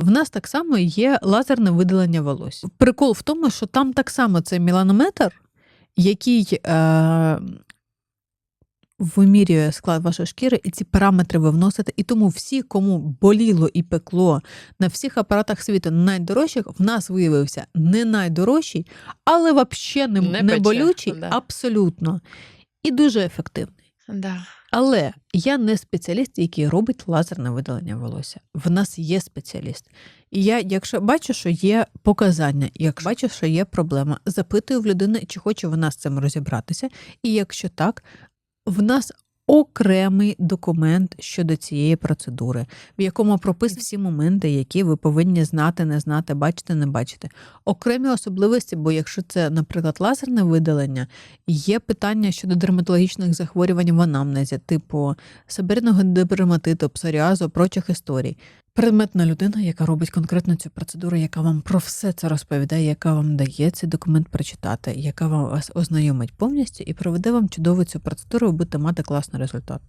в нас так само є лазерне видалення волосся. Прикол в тому, що там так само це меланометр, який е, вимірює склад вашої шкіри, і ці параметри ви вносите. І тому всі, кому боліло і пекло на всіх апаратах світу найдорожчих, в нас виявився не найдорожчий, але взагалі не, Не не пече, болючий, да. абсолютно. І дуже ефективний. Да. Але я не спеціаліст, який робить лазерне видалення волосся. В нас є спеціаліст. І я, якщо бачу, що є показання, якщо бачу, що є проблема, запитую в людини, чи хоче вона з цим розібратися. І якщо так, в нас окремий документ щодо цієї процедури, в якому прописані всі моменти, які ви повинні знати, не знати, бачити, не бачити. Окремі особливості, бо якщо це, наприклад, лазерне видалення, є питання щодо дерматологічних захворювань в анамнезі, типу сибирного дерматиту, псоріазу, прочих історій. Предметна людина, яка робить конкретно цю процедуру, яка вам про все це розповідає, яка вам дає цей документ прочитати, яка вам вас ознайомить повністю і проведе вам чудову цю процедуру, ви будете мати класний результат.